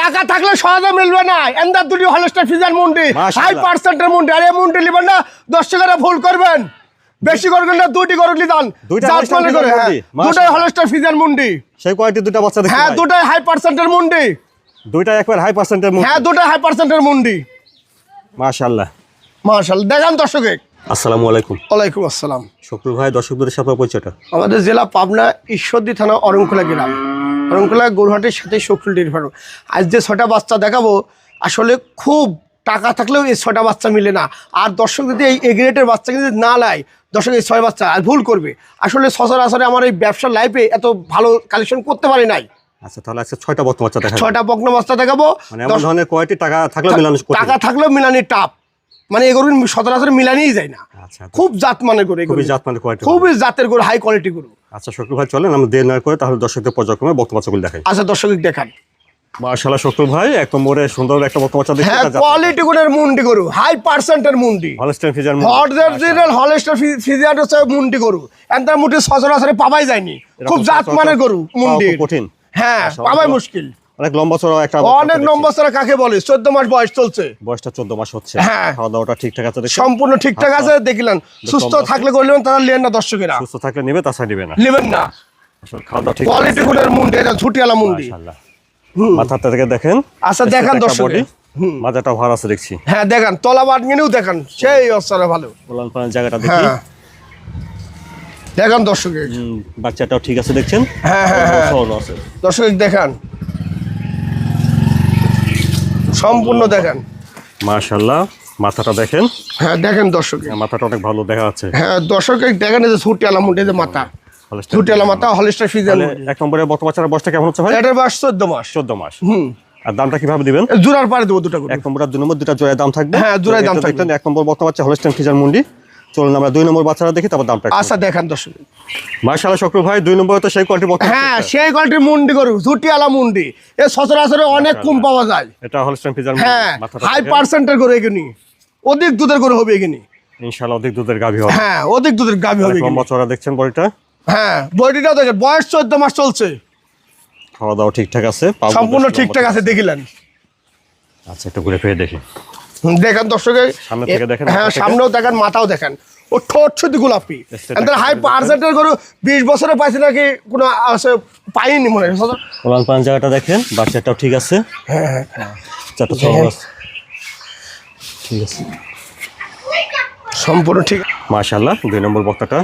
টাকা থাকলে সহজে মিলবে না। এন্দার দুটি হলস্টার ফিজার মুন্ডি মাশাআল্লাহ। হাই পার্সেন্টের মুন্ডি। আর এই মুন্ডি নেবেন না দর্শকেরা ভুল করবেন। বেশি করবেন না দুটি করে Friesian হ্যাঁ মুন্ডি। দুটাই মাশাআল্লাহ। হলস্টার ফিজার মুন্ডি। সেই কোয়ালিটি দুটা বাচ্চা হ্যাঁ। দুটাই হাই পার্সেন্টের মুন্ডি। দুইটা একবার হাই পার্সেন্টের হ্যাঁ দুটাই হাই পার্সেন্টের মুন্ডি। মাশাআল্লাহ। মার্শাল দেখান দর্শকে আসসালামু আলাইকুম। ওয়ালাইকুম আসসালাম। শুক্র ভাই দর্শকদের সাথে পরিচয়টা। আমাদের জেলা পাবনা ঈশ্বরদী থানা অরংখোলা গ্রাম। অরংখোলা গৌরহাটের সাথে শকুল ডেয়ারি ফার্ম আজ যে ছটা বাচ্চা দেখাবো আসলে খুব টাকা থাকলেও এই ছটা বাচ্চা মিলে না। আর দর্শক যদি এই এগ্রেটের বাচ্চা যদি না লায় দর্শক এই ছয় বাচ্চা আর ভুল করবে। আসলে সচরাচরে আমার এই ব্যবসার লাইফে এত ভালো কালেকশন করতে পারে নাই। আচ্ছা তাহলে আজকে ছয়টা বর্তমান বাচ্চা দেখা ছয়টা বগ্ন বাচ্চা দেখাবো। মানে এমন ধরনের কোয়ালিটি টাকা থাকলে মিলানো টাকা থাকলেও মিলানি টাপ। মানে এগুলো সচরাচর মিলানিই যায় না। আচ্ছা খুব জাত গরু খুবই জাতের গরু হাই কোয়ালিটি গরু। আচ্ছা শুক্র ভাই চলেন আমরা দেরি না করে তাহলে দর্শকদের পর্যায়ক্রমে বক্তব্য বাচ্চাগুলি দেখাই। আচ্ছা দর্শক দেখান। মাশাআল্লাহ শুক্র ভাই এক নম্বরে সুন্দর একটা বক্তব্য বাচ্চা দেখতে হ্যাঁ কোয়ালিটি গুণের মুন্ডি গরু হাই পার্সেন্টের মুন্ডি। হলস্টেন ফিজার অরিজিনাল হলেস্টার ফিজিয়ার হচ্ছে মুন্ডি গরু। এন্টার মুটি সচরাচরে পাবাই যায়নি। খুব জাত মানের গরু মুন্ডি। কঠিন। হ্যাঁ আচ্ছা, পাবাই মুশকিল। অনেক লম্বা চড়া একটা অনেক নম্বর ছাড়া কাকে বলে? চোদ্দ মাস বয়স চলছে। বয়সটা চোদ্দ মাস হচ্ছে। হ্যাঁ। খাওয়া দাওয়াটা ঠিকঠাক আছে সম্পূর্ণ ঠিকঠাক আছে দেখিলেন। সুস্থ থাকলে করলেন তারা লেন না দর্শকেরা। সুস্থ থাকলে নেবে তাছাড়া নেবে না। নেবেন না। খাওয়া দাওয়া ঠিক কোয়ালিটি গুণের মুন্ডি এটা ঝুটিয়ালা মুন্ডি। মাথাটা থেকে দেখেন। আচ্ছা দেখান দর্শকে মাথাটা ভার আছে দেখছি। হ্যাঁ দেখান। তলা বাট নিয়েও দেখান। সেই অবস্থাটা ভালো। পোলান পালান জায়গাটা দেখি। হ্যাঁ। দেখান দর্শকে বাচ্চাটাও ঠিক আছে দেখছেন? হ্যাঁ, হ্যাঁ, হ্যাঁ। দর্শক দেখান। সম্পূর্ণ দেখেন। মাশাল্লাহ মাথাটা দেখেন। হ্যাঁ দেখেন দর্শক। মাথাটা অনেক ভালো দেখা যাচ্ছে। হ্যাঁ দর্শক দেখেন এই যে ছুটি আলা মুন্ডি যে মাথা। ছুটি আলা মাথা হলিস্টার ফিজার তাহলে এক নম্বরে বর্তমান বাচ্চার বয়সটা কেমন হচ্ছে ভাই? এটার বয়স চোদ্দ মাস। চোদ্দ মাস। হুম। আর দামটা কীভাবে দিবেন? জোড়ার পারে দেবো দুটো এক নম্বর আর দুই নম্বর দুটা জোড়ায় দাম থাকবে? হ্যাঁ, জোড়ায় দাম থাকবে। এক নম্বর বর্তমান বাচ্চা হলস্টেন ফিজার মুন্ডি। চলুন আমরা দুই নম্বর বাচ্চারা দেখি তারপর দামটা আচ্ছা দেখান দর্শক মার্শাল্লাহ শক্র ভাই দুই নম্বরে তো সেই কোয়ালিটি হ্যাঁ সেই কোয়ালিটির মুন্ডি করু ঝুটি আলা মুন্ডি। এ সচরাচরে অনেক কম পাওয়া যায়। এটা হলস্টেন ফিজার হ্যাঁ হাই পার্সেন্টের গরু এখানে অধিক দুধের গরু হবে এখানে ইনশাআল্লাহ অধিক দুধের গাভী হবে। হ্যাঁ অধিক দুধের গাভী হবে লম্বা চড়া দেখছেন বডিটা? হ্যাঁ বডিটাও দেখেন বয়স চোদ্দ মাস চলছে। খাওয়া দাওয়া ঠিকঠাক আছে সম্পূর্ণ ঠিকঠাক আছে দেখিলেন। আচ্ছা একটু ঘুরে ফিরে দেখি। দেখেন দর্শকের সামনে দেখেন, হ্যাঁ সামনেও দেখেন মাথাও দেখেন। ও ঠোঁট ছুটি গোলাপি। হাই। পার্সেন্টের গরু বিশ বছরে পাইছে নাকি কোনো পাইনি মনে হয় পান জায়গাটা দেখেন বাচ্চাটাও ঠিক আছে। হ্যাঁ হ্যাঁ আছে ঠিক আছে। সম্পূর্ণ ঠিক। মাশাআল্লাহ দুই নম্বর বক্তাটা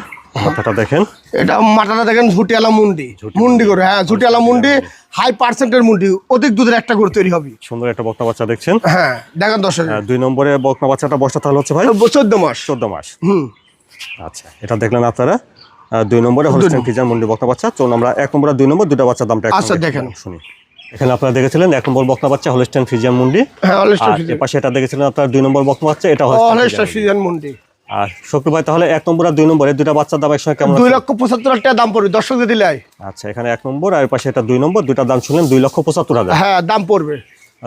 মাথাটা দেখেন। এটা মাথাটা দেখেন ঝুটিয়ালা মুন্ডি। মুন্ডি করে হ্যাঁ ঝুটিয়ালা মুন্ডি হাই পার্সেন্টের মুন্ডি অধিক দুধের একটা গরু তৈরি হবে। সুন্দর একটা বক্তা বাচ্চা দেখছেন। হ্যাঁ দেখেন দর্শক। আর দুই নম্বরে বক্তা বাচ্চাটা বয়সটা তাহলে হচ্ছে ভাই? চোদ্দ মাস। চোদ্দ মাস। হুম। আচ্ছা এটা দেখলেন আপনারা। দুই নম্বরে হলস্টেন ফিজার মন্ডি বক্তা বাচ্চা। চলুন আমরা এক নম্বর দুই নম্বর দুটা বাচ্চার দামটা আচ্ছা, দেখেন। শুনি। এখানে আপনারা দেখেছিলেন এক নম্বর বক্তা বাচ্চা হলস্টেন ফিজিয়ান মুন্ডি। হ্যাঁ পাশে এটা দেখেছিলেন আপনার দুই নম্বর বক্তা বাচ্চা এটা হলস্টেন সিজন মুন্ডি। আর শক্তি ভাই তাহলে এক নম্বর আর দুই নম্বর এই দুটা বাচ্চার দাম একসঙ্গে কেমন দুই লক্ষ পঁচাত্তর হাজার টাকা দাম পড়বে দর্শক দিলে আচ্ছা এখানে এক নম্বর আর পাশে এটা দুই নম্বর দুইটা দাম শুনলেন দুই লক্ষ পঁচাত্তর হাজার। হ্যাঁ দাম পড়বে।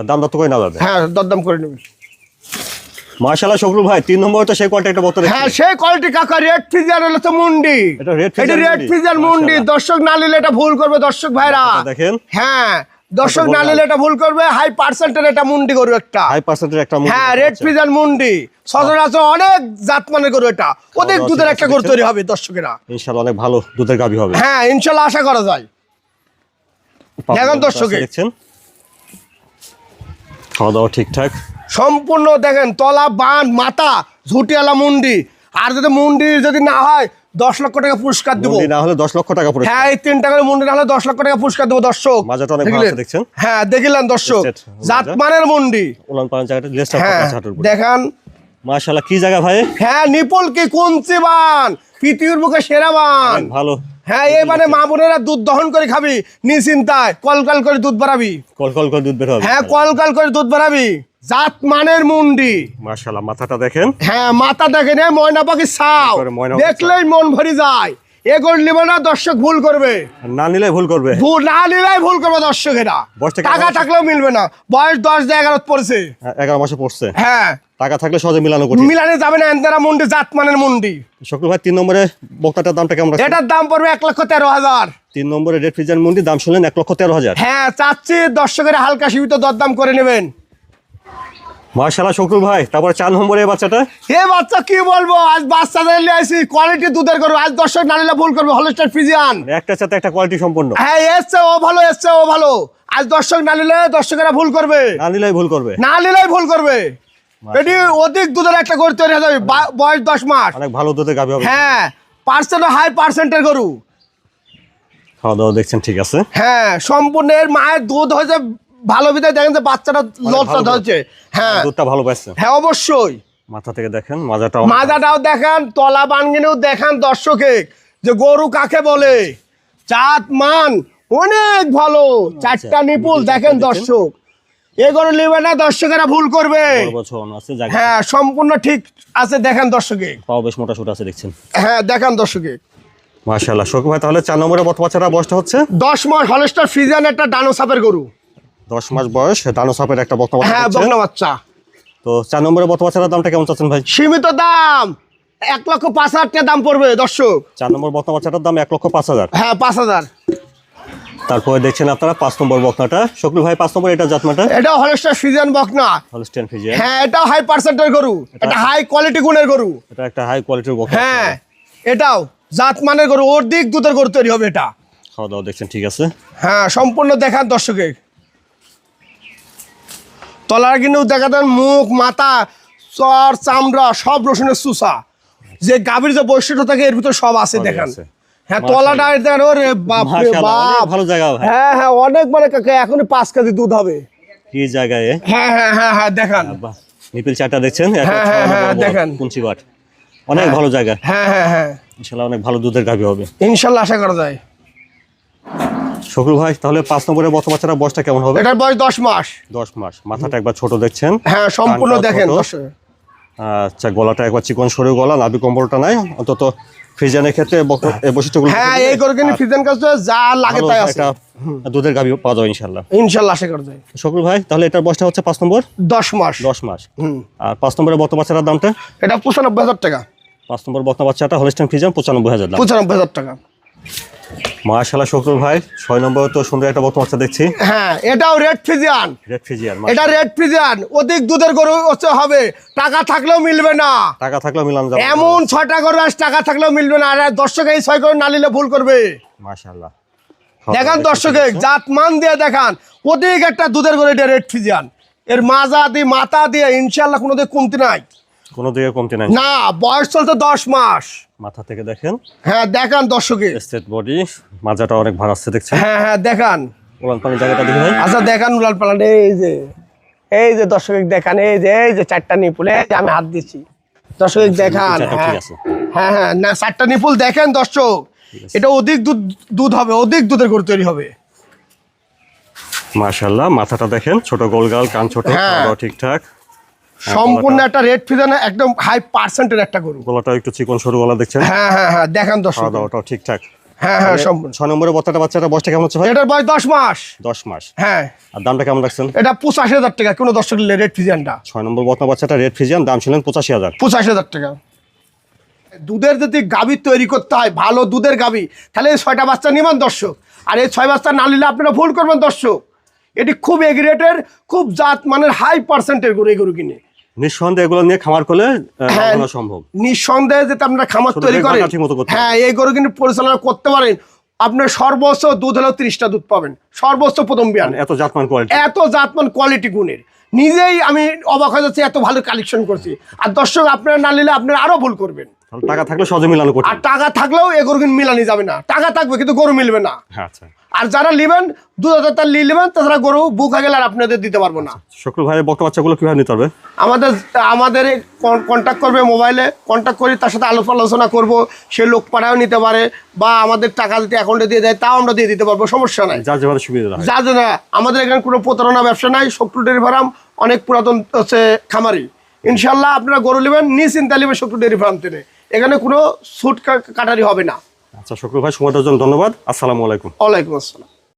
দাম দত্ত করে না যাবে হ্যাঁ দরদাম করে নেবে। মার্শাল্লাহ শকরুল ভাই তিন নম্বর তো সেই কোয়ালিটি একটা বক্তা হ্যাঁ সেই কোয়ালিটি কাকা রেড ফিজার হলো তো মুন্ডি। এটা রেড। ফিজার মুন্ডি। দর্শক না নিলে এটা ভুল করবে দর্শক ভাইরা। দেখেন। হ্যাঁ দর্শক না নিলে এটা ভুল করবে। হাই পার্সেন্টের এটা মুন্ডি গরু একটা। হাই পার্সেন্টের একটা মুন্ডি হ্যাঁ রেড। ফিজার মুন্ডি। সচরাচর অনেক জাত মানের গরু এটা। দাওয়া দুধের একটা গরু তৈরি হবে দর্শকেরা। ইনশাআল্লাহ অনেক ভালো দুধের গাভী হবে। হ্যাঁ ইনশাল্লাহ আশা করা যায়। দেখেন দর্শকে। দেখছেন? খাওয়া দাওয়া ঠিকঠাক। সম্পূর্ণ দেখেন তলা বান মাথা ঝুটিয়ালা মুন্ডি। আর যদি মুন্ডি যদি না হয় দশ লক্ষ টাকা পুরস্কার দেবো। না হলে দশ লক্ষ টাকা পুরো হ্যাঁ এই তিন টাকার মুন্ডি না হলে দশ লক্ষ টাকা পুরস্কার দেবো দর্শক। দেখছেন? হ্যাঁ দেখিলাম দর্শক। জাতমানের মুন্ডি। হ্যাঁ দেখান। মাশাআল্লাহ কি জায়গা ভাই? হ্যাঁ নিপল কি কোন বান পৃথিবীর বুকে সেরা বান। ভালো। হ্যাঁ এই মানে মা বোনেরা দুধ দহন করে খাবি নিশ্চিন্তায়। কলকাল করে দুধ বাড়াবি। কল কল করে দুধ বের হবে। হ্যাঁ কলকাল করে দুধ বাড়াবি। জাত মানের মুন্ডি। মাশাআল্লাহ মাথাটা দেখেন। হ্যাঁ মাথা দেখেন এ ময়না পাখি সাও দেখলেই মন ভরে যায়। নিবে না দর্শক ভুল করবে। না নিলে ভুল করবে। ভুল না নিলেই ভুল করবে দর্শকেরা টাকা থাকলেও মিলবে না। বয়স দশ দিয়ে এগারো পড়েছে। হ্যাঁ, এগারো মাসে পড়ছে। হ্যাঁ। টাকা থাকলে সহজে মিলানো কঠিন। মিলানে যাবে না এন্তারা মুন্ডি মুন্ডি। ভাই তিন নম্বরে বক্তাটার দামটা কেমন এটার দাম পড়বে এক লক্ষ তেরো হাজার। তিন নম্বরে রেড ফ্রিজার মুন্ডি দাম শুনলেন এক লক্ষ তেরো হাজার। হ্যাঁ চাচ্ছি দর্শকের হালকা সীমিত দরদাম করে নেবেন। মার্শাল্লাহ শকুর ভাই তারপর চার নম্বরে বাচ্চাটা? এ বাচ্চা কি বলব? আজ বাচ্চাদের নিয়ে আসি কোয়ালিটি দুধের করব। আজ দর্শক না নিলে ভুল করব হলস্টার ফিজিয়ান একটা সাথে একটা কোয়ালিটি সম্পন্ন। হ্যাঁ এসছে ও ভালো এসছে ও ভালো। আজ দর্শক না নিলে দর্শকেরা ভুল করবে। না নিলেই ভুল করবে। না নিলেই ভুল করবে। এটি অধিক দুধের একটা গরু তৈরি হয়ে যাবে বয়স দশ মাস। অনেক ভালো দুধে গাভী হবে। হ্যাঁ পার্সেন্ট হাই পার্সেন্টের গরু। খাওয়া দাওয়া দেখছেন ঠিক আছে? হ্যাঁ সম্পূর্ণ এর মায়ের দুধ হয়েছে ভালো বিধায় দেখেন যে বাচ্চাটা দুধ। হচ্ছে হ্যাঁ। দুধটা ভালো পাচ্ছে হ্যাঁ অবশ্যই। মাথা থেকে দেখেন মাজাটাও মাজাটাও দেখান তলা বানগিনেও দেখেন দর্শকে যে গরু কাকে বলে? চাঁদ মান অনেক ভালো। চারটা নিপুল দেখেন দর্শক। এ গরু নেবে না দর্শকেরা ভুল করবে। হ্যাঁ সম্পূর্ণ ঠিক আছে দেখেন দর্শকে। পাও বেশ মোটা সোটা আছে দেখছেন। হ্যাঁ দেখেন দর্শকে। মার্শাল্লাহ শকুর ভাই তাহলে চার নম্বরে বত বাচ্চাটা বয়সটা হচ্ছে? দশ মাস হলস্টার ফিজিয়ান একটা ডানো সাপের গরু। দশ মাস বয়স দানো সাপের একটা বক্তা হ্যাঁ বকনা বাচ্চা। তো চার নম্বরে বত বাচ্চাটার দামটা কেমন চাচ্ছেন ভাই? সীমিত দাম। এক লক্ষ পাঁচ হাজার টাকা দাম পড়বে দর্শক। চার নম্বর বক্তা বাচ্চাটার দাম এক লক্ষ পাঁচ হাজার। হ্যাঁ পাঁচ হাজার। তারপরে দেখছেন আপনারা পাঁচ নম্বর বকনাটা শকুর ভাই পাঁচ নম্বর এটা জাতমাটা? এটাও হলস্টার ফিজিয়ান বকনা হলস্টেন ফিজিয়ান হ্যাঁ এটাও হাই পার্সেন্টের গরু। এটা হাই কোয়ালিটি গুণের গরু। এটা একটা হাই কোয়ালিটির বকনা হ্যাঁ এটাও জাতমানের গরু। ওর দিক দুধের গরু তৈরি হবে এটা। খাওয়া দাওয়া দেখছেন ঠিক আছে। হ্যাঁ সম্পূর্ণ দেখান দর্শকে তলার কিন্তু দেখা দেন মুখ মাথা চর চামড়া সব রসুনের সুসা যে গাভীর যে বৈশিষ্ট্য থাকে এর ভিতরে সব আছে দেখান। হ্যাঁ তলাটা দেখেন ওরে বাপ। ভালো জায়গা হ্যাঁ। হ্যাঁ অনেক মানে কাকা এখনই পাঁচ কেজি দুধ হবে। কি জায়গায় হ্যাঁ হ্যাঁ হ্যাঁ হ্যাঁ দেখান। নিপিল চারটা দেখছেন? হ্যাঁ, হ্যাঁ, হ্যাঁ, দেখেন। কুঞ্চি বাট অনেক ভালো জায়গা। হ্যাঁ হ্যাঁ হ্যাঁ। ইনশাল্লাহ অনেক ভালো দুধের গাভী হবে। ইনশাল্লাহ আশা করা যায়। শকুর ভাই তাহলে পাঁচ নম্বরে বত বাচ্চাটা বয়সটা কেমন হবে? এটার বয়স দশ মাস। দশ মাস। মাথাটা একবার ছোট দেখছেন? হ্যাঁ সম্পূর্ণ দেখেন আচ্ছা গলাটা একবার চিকন সরু গলা নাভি কম্বলটা নাই। অন্তত ফ্রিজানের ক্ষেত্রে এই বৈশিষ্ট্যগুলো হ্যাঁ এই করে কিন্তু ফিজেন কাজ যা লাগে তাই আছে। দুধের গাভী পাওয়া যাবে ইনশাল্লাহ ইনশাল্লাহ আশা করা যায়। শকুর ভাই তাহলে এটার বয়সটা হচ্ছে পাঁচ নম্বর? দশ মাস। দশ মাস। আর পাঁচ নম্বরের বর্তমান বাচ্চাটার দামটা? এটা পঁচানব্বই হাজার টাকা। পাঁচ নম্বর বর্তমান বাচ্চাটা হলিস্টান ফ্রিজান পঁচানব্বই হাজার পঁচানব্বই হাজার টাকা। মাশাল্লাহ শকুর ভাই। ছয় নম্বরে তো সুন্দর একটা বর্তমান দেখছি। হ্যাঁ এটাও রেড ফিজিয়ান রেড ফ্রিজিয়ান এটা রেড ফিজিয়ান অধিক দুধের গরু হচ্ছে হবে। টাকা থাকলেও মিলবে না। টাকা থাকলেও মিলানো যাবে এমন ছয়টা গরু আজ টাকা থাকলেও মিলবে না। আর দর্শক এই ছয় গরু না নিলে ভুল করবে। মাশাল্লাহ দেখান দর্শকে জাত মান দিয়ে দেখান। অধিক একটা দুধের গরু এটা রেড ফিজিয়ান এর মাজা দিয়ে মাথা দিয়ে ইনশাল্লাহ কোনো দিকে কমতি নাই। কোনো দিকে কমতি নাই। না বয়স চলতে দশ মাস। মাথা থেকে দেখেন। হ্যাঁ দেখান দর্শকে। স্টেট বডি মাজাটা অনেক ভার আসছে দেখছেন? হ্যাঁ হ্যাঁ দেখান। উড়ান পানি জায়গাটা দেখি ভাই আচ্ছা দেখান উলাল পালান এই যে। এই যে দর্শক দেখান এই যে এই যে চারটা নিপুল এই যে আমি হাত দিচ্ছি। দর্শক দেখান হ্যাঁ। আছে। হ্যাঁ হ্যাঁ না চারটা নিপুল দেখেন দর্শক। এটা অধিক দুধ দুধ হবে অধিক দুধের গরু তৈরি হবে। মাশাল্লাহ মাথাটা দেখেন ছোট গোলগাল কান ছোট হ্যাঁ। ঠিকঠাক। সম্পূর্ণ একটা রেড ফিজানে একদম হাই পার্সেন্টের একটা গরু। গলাটা একটু চিকন সরু গলা দেখছেন? হ্যাঁ হ্যাঁ হ্যাঁ দেখান দর্শক। দাওয়াটাও ঠিকঠাক। হ্যাঁ হ্যাঁ সম্পূর্ণ। ছয় নম্বরে বত্তাটা বাচ্চাটা বয়সটা কেমন হচ্ছে ভাই? এটার বয়স দশ মাস। দশ মাস। হ্যাঁ। আর দামটা কেমন রাখছেন? এটা পঁচাশি হাজার টাকা কোনো দর্শক রেড ফিজিয়ানটা ছয় নম্বর বত্তা বাচ্চাটা রেড ফিজিয়ান দাম ছিলেন পঁচাশি হাজার। পঁচাশি হাজার টাকা। দুধের যদি গাভী তৈরি করতে হয় ভালো দুধের গাভী তাহলে এই ছয়টা বাচ্চা নিবেন দর্শক। আর এই ছয় বাচ্চা না নিলে আপনারা ভুল করবেন দর্শক। এটি খুব এগ্রেটের খুব জাত মানের হাই পার্সেন্টের গরু এই গরু কিনে। নিঃসন্দেহে এগুলো নিয়ে খামার করলে হ্যাঁ। সম্ভব। নিঃসন্দেহে আপনারা খামার তৈরি করেন। হ্যাঁ এই গরু কিন্তু পরিচালনা করতে পারেন। আপনার সর্বোচ্চ দুধ হলেও তিরিশটা দুধ পাবেন। সর্বোচ্চ প্রথম বিয়ান। এত জাতমান কোয়ালিটি এত জাতমান কোয়ালিটি গুণের। নিজেই আমি অবাক হয়ে যাচ্ছি এত ভালো কালেকশন করছি। আর দর্শক আপনারা না নিলে আপনারা আরও ভুল করবেন। টাকা থাকলে সহজে মিলানো আর টাকা থাকলেও এ গরু কিন্তু মিলানি যাবে না। টাকা থাকবে কিন্তু গরু মিলবে না। হ্যাঁ আচ্ছা। আর যারা নেবেন দু হাজার তার নিয়ে নেবেন তাছাড়া গরু বুক হয়ে গেলে আর আপনাদের দিতে পারব না। শুক্র ভাইয়ের বক্তা বাচ্চাগুলো কীভাবে নিতে হবে আমাদের আমাদের কন্ট্যাক্ট করবে মোবাইলে কন্ট্যাক্ট করি তার সাথে আলোপ আলোচনা করব সে লোক পাড়াও নিতে পারে বা আমাদের টাকা যদি অ্যাকাউন্টে দিয়ে দেয় তাও আমরা দিয়ে দিতে পারব সমস্যা নাই। যার যেভাবে সুবিধা যা যা না আমাদের এখানে কোনো প্রতারণা ব্যবসা নাই শক্রু ডেয়ারি ফার্ম অনেক পুরাতন হচ্ছে খামারি। ইনশাল্লাহ আপনারা গরু নেবেন নিশ্চিন্তা নেবেন শক্রু ডেয়ারি ফার্ম থেকে। এখানে কোনো সুট কাটারি হবে না। আচ্ছা শুক্র ভাই সময়টার জন্য ধন্যবাদ। আসসালামু আলাইকুম। ওয়ালাইকুম আসসালাম।